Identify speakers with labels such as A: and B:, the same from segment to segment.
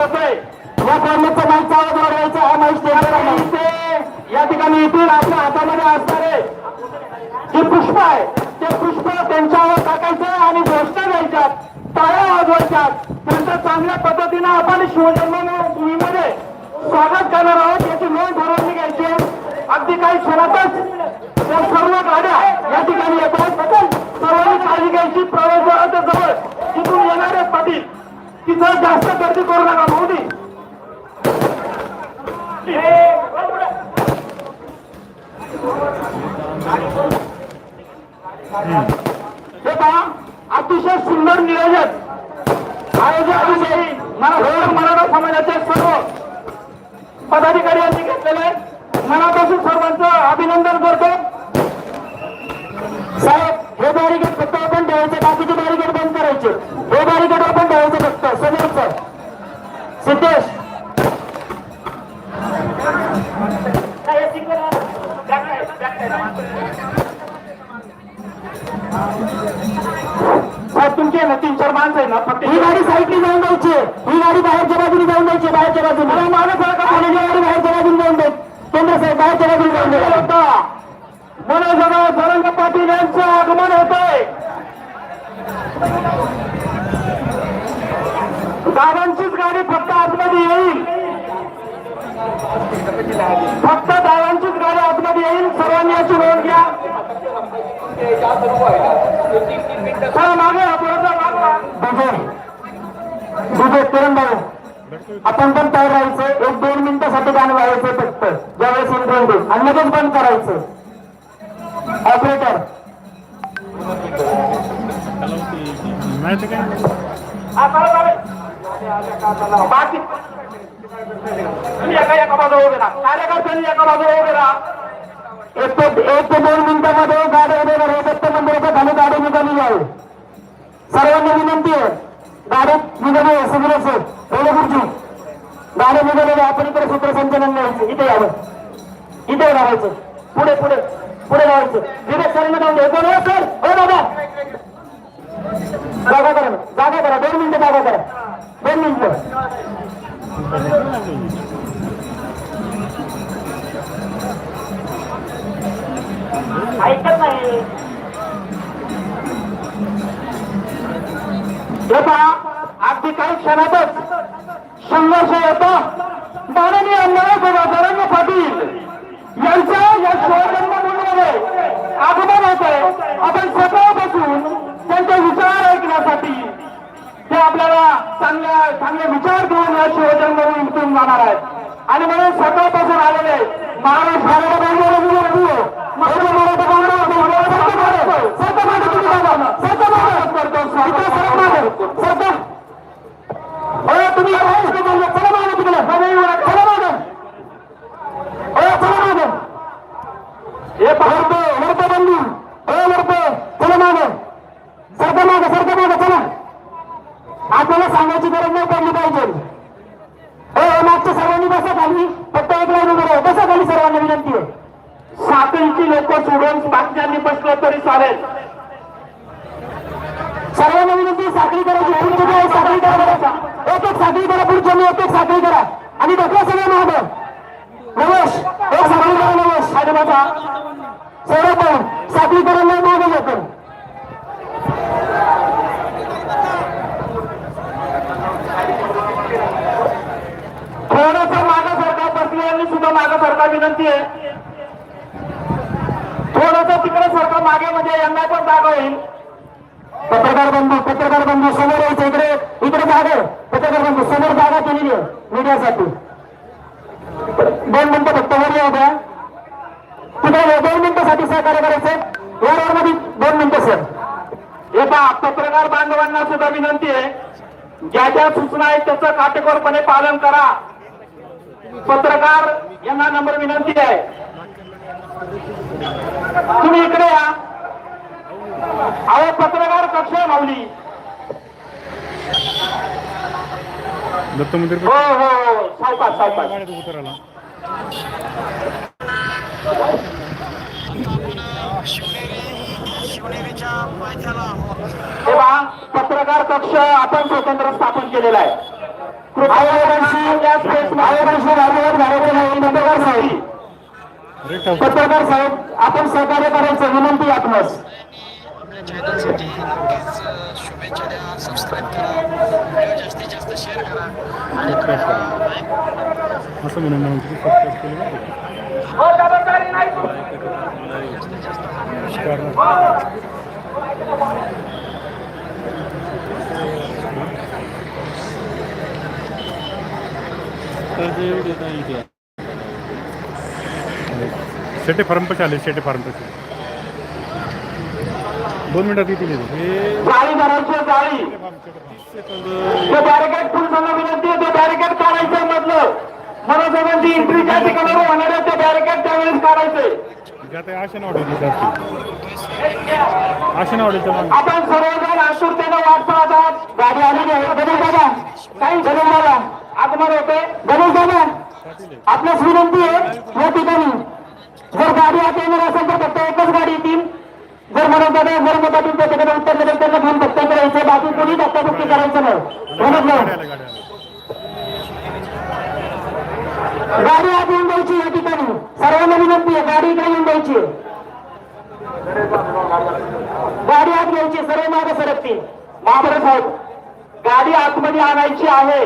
A: या कॉलेजचा माईकचा आवाज वाढवायचा हा माईक स्टेजवर या ठिकाणी इथून आपल्या हातामध्ये असणारे जे पुष्प आहे ते पुष्प त्यांच्यावर टाकायचं आणि घोषणा द्यायच्यात टाळ्या वाजवायच्यात. त्यांचं चांगल्या पद्धतीनं आपण शिवजन्मभूमीमध्ये स्वागत करणार आहोत. याची नोंद सर्वांनी घ्यायची अगदी काही क्षणातच जास्त गर्दी करू नका भाऊनी हे पहा अतिशय सुंदर नियोजन. आयोजकाविषयी मराठा मराठा समाजाचे सर्व पदाधिकारी यांनी घेतलेले मनापासून सर्वांचं अभिनंदन करतो. साहेब हे बॅरिकेड फक्त आपण ठेवायचे बाकीचे बॅरिकेड बंद करायचे. हे बॅरिकेड आपण ठेवायचे सर समोरचं सिद्धेश साहेब तुमचे ना तीन चार माणसं आहे ना फक्त ही गाडी साईडने जाऊन द्यायची. ही गाडी बाहेरच्या बाजूने जाऊन द्यायची बाहेरच्या बाजूने. मला माणूस आहे का? कोणी गाडी बाहेरच्या बाजूने जाऊन द्यायची केंद्र साहेब बाहेरच्या बाजूने जाऊन द्यायची मनोजराव धरंग पाटील यांचं आगमन होत आहे दादांचीच गाडी फक्त आतमध्ये येईल. फक्त दादांचीच गाडी आतमध्ये येईल. सर्वांनी याची नोंद घ्या. चला मागे विजय किरण भाऊ. आपण पण तयार राहायचं. एक दोन मिनिटासाठी गाणं लावायचं फक्त. ज्यावेळेस इंट्रोन देऊ आणि लगेच बंद करायचं. ऑपरेटर
B: नाही तर काय?
A: बाकी तुम्ही एका एका बाजूला उभे राहा कार्यकर्त्यांनी एका बाजूला उभे राहा एक ते एक ते दोन मिनिटामध्ये गाडी उभे राहा दत्त मंदिराच्या खाली गाडी निघाली आहे सर्वांना विनंती आहे गाडी निघाली आहे सगळं असेल पहिलं गुरुजी गाडी निघालेली आपण इकडे सूत्रसंचलन करायचं इथे यावं इथे राहायचं पुढे पुढे पुढे राहायचं विवेक सरांना जाऊन द्या हो सर हो दादा जागा करा जागा करा दोन मिनिटं जागा करा. दोन मिनिटं. ऐकत नाही. हे पहा अगदी काही क्षणातच संघर्ष येतो माननीय अण्णासाहेब धरंग पाटील यांच्या या शिवजन्मभूमीमध्ये चांगल्या चांगले विचार घेऊन या शिवजन्मभूमीतून जाणार आहेत आणि म्हणून सकाळपासून आलेले महाराज मराठा बांधवाला विनंती मराठा मराठा बांधवाला सरका मागे, सरका मागे तुम्ही बाबा, सरका मागे. इकडे सरक मागे, सरका. अरे तुम्ही या बाहेर का बोलले? चला मागे तिकडे. चला मागे. अरे चला मागे. हे वरते, वरते बंधू. अरे वरते, चला मागे. सरका मागे, सरका मागे, चला. आपल्याला सांगायची गरज नाही पडली पाहिजे ए मागच्या सर्वांनी बसा खाली फक्त एक लाईन उभं राहा बसा खाली सर्वांना विनंती आहे साखळीची लोक सोडून बाकीच्यांनी बसलं तरी चालेल. सर्वांना विनंती साखळी करा पुढचे जे साखळी करा एक एक साखळी करा पुढच्या मी एक एक साखळी करा. आणि ढकला सगळं मागं. नवेश एक साखळी करा नवेश आणि बघा पण भाऊ साखळी करायला मागे घेतो थोडस मागं सरकार बसलेल्यांनी सुद्धा मागं सरकार विनंती आहे. थोडस तिकडे सरकार मागे मध्ये यांना पण जागा होईल. पत्रकार बंधू पत्रकार बंधू समोर यायचं इकडे इकडे जागा पत्रकार बंधू समोर जागा केलेली आहे मीडियासाठी. दोन मिनिटं फक्त वर येऊ द्या. तिकडे दोन मिनिटासाठी सहकार्य करायचं या रोडमध्ये दोन मिनिटं सर हे पहा पत्रकार बांधवांना सुद्धा विनंती आहे. ज्या ज्या सूचना आहेत त्याचं काटेकोरपणे पालन करा. पत्रकार यांना नंबर विनंती आहे. तुम्ही इकडे या. अहो पत्रकार कक्ष आहे माऊली.
B: दत्त मंदिर
A: हो हो. हो. सावकाश सावकाश
B: उतराला
A: तेव्हा पत्रकार कक्ष आपण स्वतंत्र स्थापन केलेला आहे. आयोगाशी या स्पेस राजवट नाही पत्रकार साहेब पत्रकार साहेब आपण सहकार्य करायचं विनंती आपणास.
C: आपल्या चॅनलसाठी शुभेच्छा द्या. सबस्क्राईब करा. जास्तीत जास्त शेअर करा. आणि
B: असं म्हणून
A: नाही.
C: जास्तीत जास्त.
B: शेटे फार्म पशी आले? शेटे फार्म पशी दोन मिनिटात येतील
A: जाळी धरायची जाळी ते बॅरिकेड पोलिसांना विनंती आहे ते बॅरिकेड काढायचं मधलं मनोजवांची एंट्री ज्या ठिकाणावर होणार आहे ते बॅरिकेड त्यावेळेस काढायचे
B: जे आता आशा नावडेल जास्त. आशा नावडेलचं मागं.
A: आपण सर्वजण आतुरतेनं वाट पाहत आहात. गाडी आलेली आहे गणेश दादा काही गणेश दादा आगमन होते गणेश दादा आपल्यास विनंती आहे या ठिकाणी जर गाडी आत येणार असेल तर फक्त एकच गाडी येतील जर म्हणत दादा जर मग पाटील त्या उत्तर दिलं त्यांना घेऊन फक्त करायचं बाकी कोणी धक्काबुक्की करायचं नाही. म्हणत नाही.
B: गाडी
A: आत येऊन द्यायची या ठिकाणी. सर्वांना विनंती आहे गाडी इकडे येऊन द्यायची. गाडी आत घ्यायची सर्व मागे सरकतील. महाबर साहेब गाडी आतमध्ये आणायची आहे.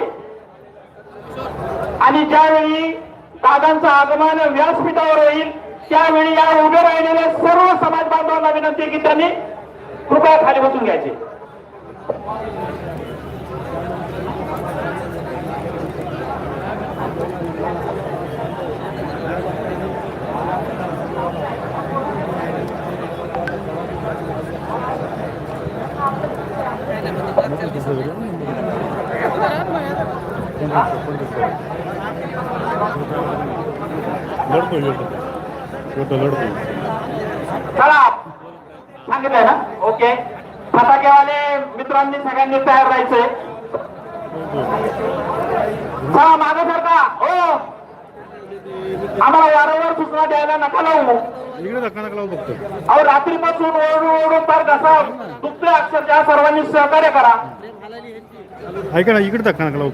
A: आणि ज्यावेळी दादांचं आगमन व्यासपीठावर होईल त्यावेळी या उभे राहिलेल्या सर्व समाज बांधवांना विनंती आहे की त्यांनी कृपया खाली बसून घ्यायचे.
B: लढतो
A: चला. सांगितलंय ना? ओके. फटाकेवाले मित्रांनी सगळ्यांनी तयार राहायचंय. चला मागे सरका. हो. आम्हाला वारंवार सूचना द्यायला नका लावू.
B: इकडे धक्का नका लावू बघतो
A: अहो रात्रीपासून ओरडून ओरडून तर कसा दुखतोय अक्षरशः सर्वांनी सहकार्य करा.
B: ऐका ना इकडे धक्का नका लावू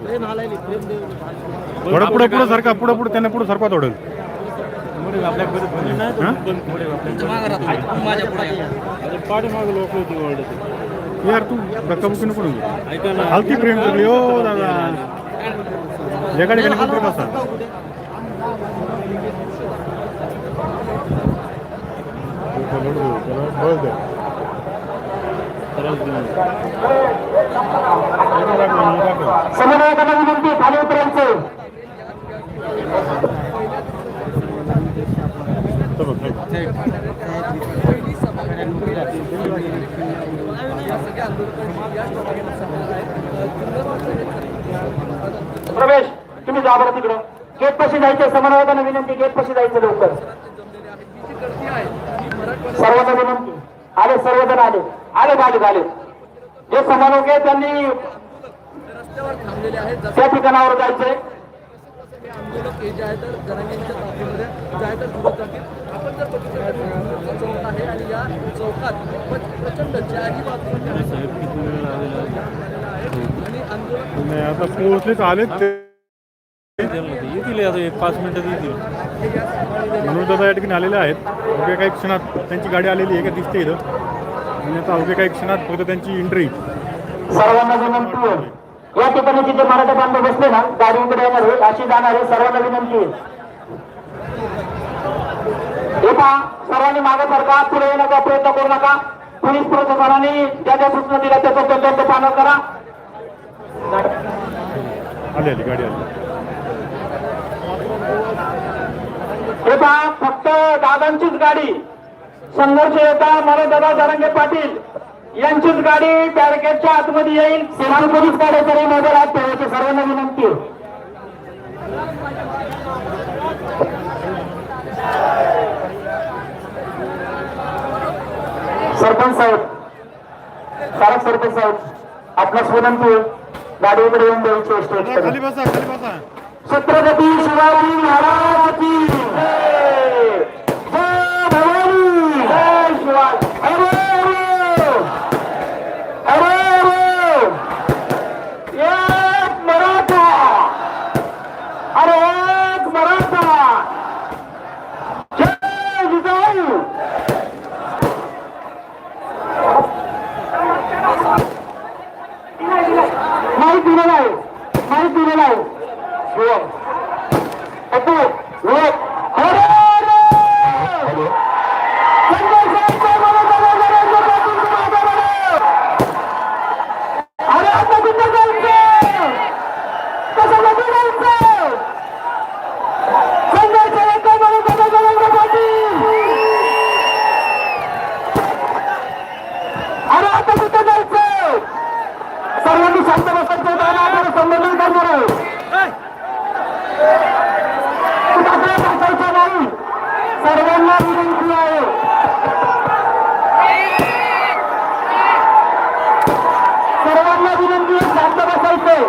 B: थोडं पुढं पुढं सारखा पुढं पुढं त्यांना पुढं सरका थोडं? यार तू धक्का हलकी सगळी हो दादा. एका ठिकाणी असा
A: समन्वयकांना विनंती आहे, खाली उतरायचं प्रवेश तुम्ही जा बरं तिकडं. गेट पशी जायचं समन्वयकांना विनंती गेट पशी जायचं लवकर. सर्वांना विनंती. आले सर्वजण आले. आले बाजू आले. जे समन्वयक आहे त्यांनी त्या ठिकाणावर जायचंय.
D: आंदोलक हे जे आहे तर जनांगींच्या ताफ्यामध्ये जे आहे तर सुरू जातील. आपण जर बघितलं तर चौक आहे आणि या चौकात प्र- प्रचंड चारही बाजूला आणि आंदोलक
B: नाही आता पोहोचलेच आलेच
E: येतील आता एक पाच मिनिटात येतील.
B: म्हणून दादा या ठिकाणी आलेले आहेत. अवघ्या काही क्षणात त्यांची गाडी आलेली आहे का दिसते इथं. आणि आता अवघ्या काही क्षणात फक्त त्यांची एंट्री
A: सर्वांना विनंती आहे. या ठिकाणी जिथे मराठा बांधव बसले ना गाडी इकडे येणार आहे अशी जाणार आहे सर्वांना विनंती आहे. सर्वांनी मागे सरका पुढे येण्याचा प्रयत्न करू नका. पोलीस प्रशासनाने ज्या ज्या सूचना दिल्या त्याचं तंतोतंत पालन करा. हे पहा फक्त दादांचीच गाडी. संघर्ष येता मनोदादा जरांगे पाटील. यांचीच गाडी बॅरिकेडच्या आतमध्ये येईल. सीमान पोलीस गाड्या तरी मोबाईल आत ठेवायची सर्वांना विनंती. आहे सरपंच साहेब सारा सरपंच साहेब आपणास विनंती गाडीकडे गाडी इकडे येऊन द्यायची आहे
B: दादा,
A: स्टेजकडे.
B: खाली बसा खाली बसा
A: छत्रपती शिवाजी महाराज की जय जय भवानी जय शिवाजी हरे हरे हरे हरे एक मराठा
F: शिवम अतू विवेक हरे हरे संजय साहेबचा बरोबर नरेंद्र पाटील मागे अरे आता कुठं जायचं कसं नको जायचं संजय साहेबचा बरोबर नरेंद्र पाटील अरे आता कुठं जायचं सर्वांनी शांत बसायचं आणि आपण संमेलन करणार आहे कुठं बसायचं नाही सर्वांना विनंती आहे सर्वांना विनंती आहे शांत बसायचं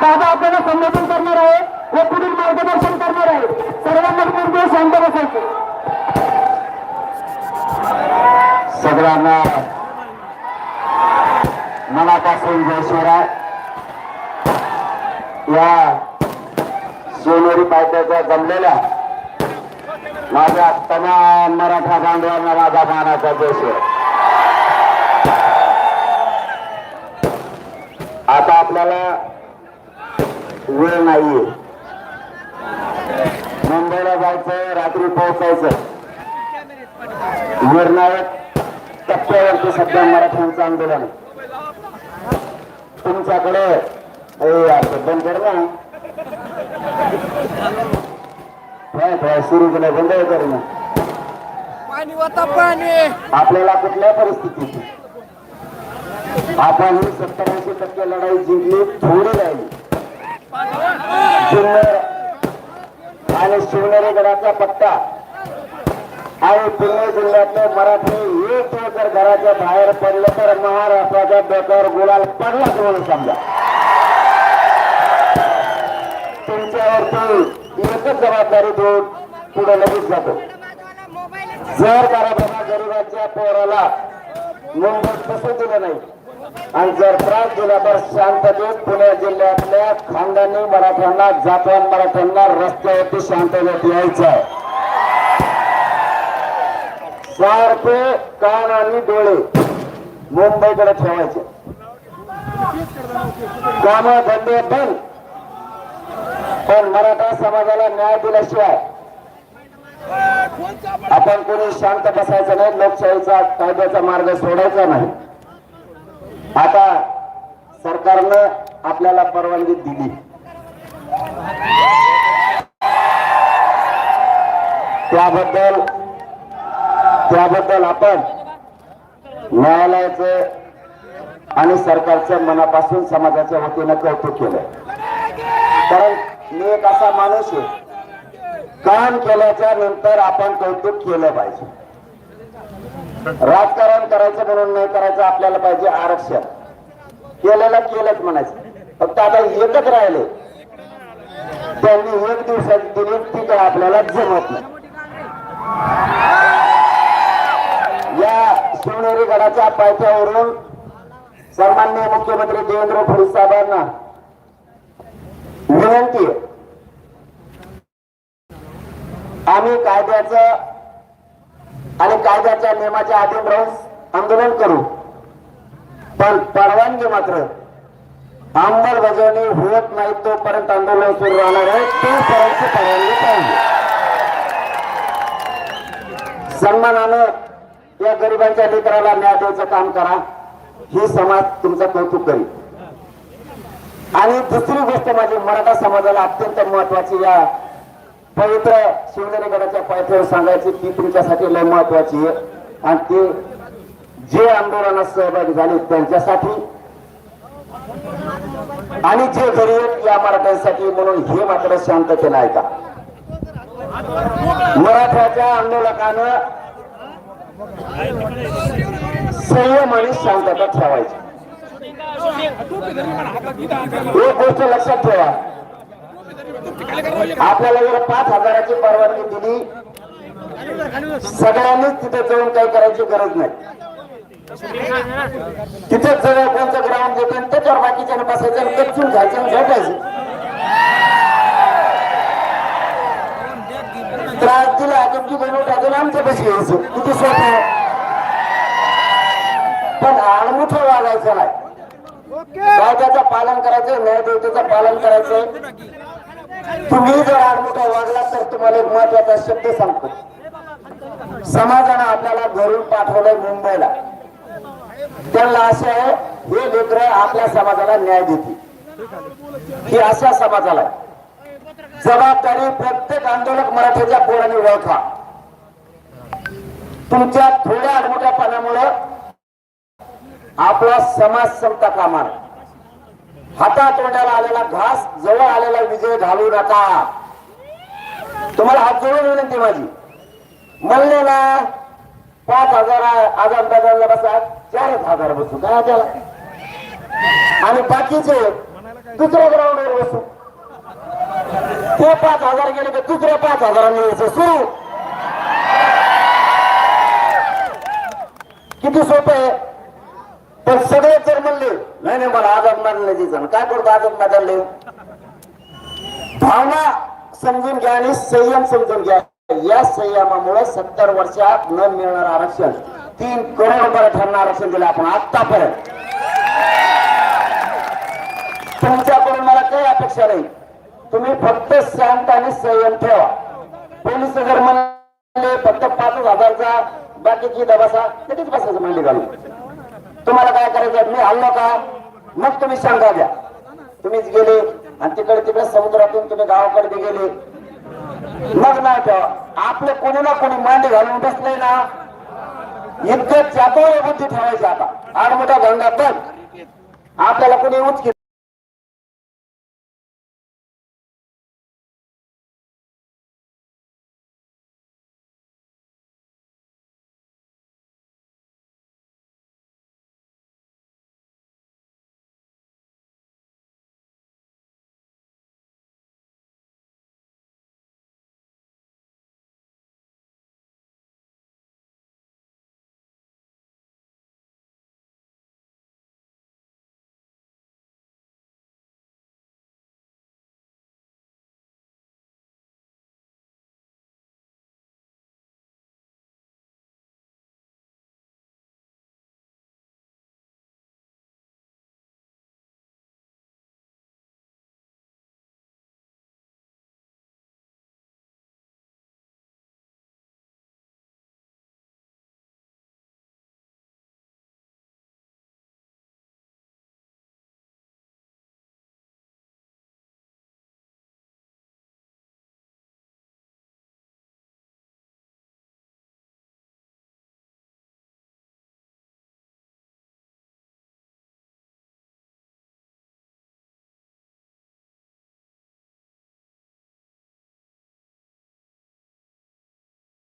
F: दादा आपल्याला संबोधन करणार आहे व पुढील मार्गदर्शन करणार आहे. सर्वांना पूर्ण शांत बसायचे. सगळ्यांना मनापासून जय शिवराय. या सोनेरी पायथ्याच्या जमलेल्या माझ्या तमाम मराठा बांधवांना माझा मानाचा जय शिवराय. आता आपल्याला वेळ नाहीये. मुंबईला जायचं रात्री पोहोचायचं निर्णायक टप्प्यावरती सध्या मराठ्यांचं आंदोलन. तुमच्याकडे बंद कर ना. सुरू केलं बंद कर ना
D: पाणी वाता पाणी.
F: आपल्याला कुठल्या परिस्थितीत? आपण ही सत्तर ऐंशी टक्के लढाई जिंकली थोडी राहिली. जुन्नर आणि शिवनेरी गडाचा पट्टा. आणि पुणे जिल्ह्यातले मराठी एक दिवस जर घराच्या बाहेर पडलं तर महाराष्ट्राच्या डोक्यावर गुलाल पडलाच म्हणून समजा. तुमच्यावरती एकच जबाबदारी देऊन पुढे लगेच जातो. जर कारखाना गरीबाच्या पोराला मुंबईत तसं दिलं नाही आणि जर त्रास दिला तर शांततेत पुणे जिल्ह्यातल्या खानदानी मराठ्यांना जातवान मराठ्यांना रस्त्यावरती शांततेत यायचं आहे. सारखे कान आणि डोळे मुंबईकडे ठेवायचे. काम धंदे बंद पण मराठा समाजाला न्याय दिल्याशिवाय आपण कोणी शांत बसायचं नाही लोकशाहीचा कायद्याचा मार्ग सोडायचा नाही. आता सरकारनं आपल्याला परवानगी दिली. त्याबद्दल त्याबद्दल आपण न्यायालयाचं आणि सरकारचं मनापासून समाजाच्या वतीनं कौतुक केलं. कारण मी एक असा माणूस आहे. काम केल्याच्यानंतर आपण कौतुक केलं पाहिजे. राजकारण करायचं म्हणून नाही करायचं आपल्याला पाहिजे आरक्षण. केलेलं केलंच म्हणायचं. फक्त आता एकच राहिले. त्यांनी एक दिवसाची दिली ती काय आपल्याला जमत नाही या शिवनेरी गडाच्या पायथ्यावरून सन्मान्य मुख्यमंत्री देवेंद्र फडणवीस साहेबांना विनंती आहे. आम्ही कायद्याचं आणि कायद्याच्या नियमाच्या अधीन राहून आंदोलन करू. पण परवानगी मात्र अंमलबजावणी होत नाही तोपर्यंत आंदोलन सुरू राहणार आहे. तोपर्यंत परवानगी पाहिजे. सन्मानानं या गरिबांच्या लेकराला न्याय द्यायचं काम करा. ही समाज तुमचं कौतुक करेल. आणि दुसरी गोष्ट माझी मराठा समाजाला अत्यंत महत्वाची या पवित्र शिवनेरी गडाच्या पायथ्यावर सांगायची ती तुमच्यासाठी लय महत्वाची आहे. आणि ते जे आंदोलनात सहभागी झाले त्यांच्यासाठी आणि जे घरी आहेत या मराठ्यांसाठी म्हणून हे मात्र शांत केलं आहे का मराठ्याच्या आंदोलकानं संयम आणि शांतता ठेवायची. एक गोष्ट लक्षात ठेवा. आपल्याला जर पाच हजाराची परवानगी दिली सगळ्यांनीच तिथे जाऊन काही करायची गरज नाही. तिथेच सगळं कोणतं ग्राउंड देतो आणि त्याच्यावर बाकीच्या बसायचं कच्चून घ्यायचं आणि झोपायचं. त्रास दिला तुमची बनवून टाकून आमच्या पैसे यायचं. किती सोपं पण आडमुठ वागायचं नाही. कायद्याचं पालन करायचं न्यायदेवतेचं पालन करायचं. तुम्ही जर आडमुठा वागला तर तुम्हाला एक महत्त्वाचा शब्द सांगतो. समाजानं आपल्याला घरून पाठवलंय मुंबईला. त्यांना असं आहे हे लेकर आपल्या समाजाला न्याय देतील. ही अशा समाजाला जबाबदारी प्रत्येक आंदोलक मराठीच्या पोराने ओळखा तुमच्या थोड्या अडमुट्यापणामुळं आपला समाज संपता कामा हातातोंडाला आलेला घास जवळ आलेला विजय घालू नका. तुम्हाला हात जोडून विनंती माझी. म्हणलेला पाच हजार आजार बाजारला बसा चारच हजार बसू काय त्याला? आणि बाकीचे दुसऱ्या ग्राउंडवर बसू. ते पाच हजार गेले तर दुसऱ्या पाच हजारांनी यायचं सुरू. किती सोपं आहे पण सगळे जर म्हणले नाही नाही मला आझाद जण काय करतो आदत बदलले? भावना समजून घ्या आणि संयम समजून घ्या या संयमामुळे सत्तर वर्षात न मिळणार आरक्षण तीन करोड मराठ्यांना आरक्षण दिलं आपण आतापर्यंत तुमच्याकडून मला काही अपेक्षा नाही. तुम्ही फक्त शांत आणि संयम ठेवा. पोलीस जर म्हणले फक्त पाचच हजारचा बाकीची दबासा कधीच बसायचं म्हणले घालून. तुम्हाला काय करायचं? मी हल्लो का? मग तुम्ही सांगा द्या. तुम्हीच गेले आणि तिकडे तिकडे समुद्रातून तुम्ही गावाकडे गेले. मग नाही ठेवा आपले कोणी ना कोणी मांडी घालून बसले ना. इतकं चातोर बुद्धी ठेवायची आता. आडमोठा गंगा पण आपल्याला कोणी उच